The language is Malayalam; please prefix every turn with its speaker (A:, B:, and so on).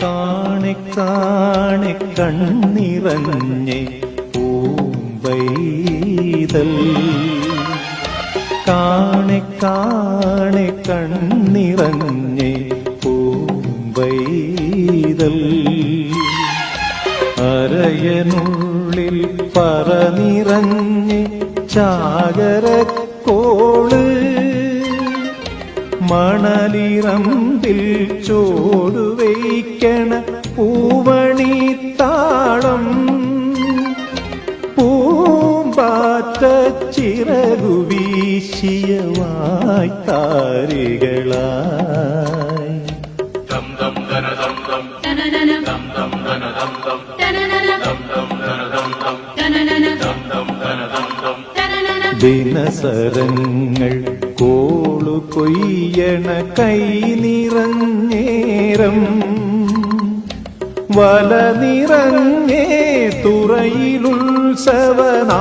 A: കാണെ കാണെ കണ്ണിറഞ്ഞെ പൂമ്പൈതൽ കാണെ കാണെ കണ്ണിറഞ്ഞെ പൂമ്പൈതൽ അരയനുള്ളിൽ പറനിറഞ്ഞ് ചാകരക്കോൾ മണലിറമ്പിൽ പൂവണി താളം. പൂമ്പാറ്റ ചിറകു വീശിയ വായ്ത്താരികളായി. ദിനസരങ്ങൾ കോളു കൊയ്യണ കൈ നിറഞ്ഞേരം. വല നിറഞ്ഞേ തുറയിലുത്സവനാ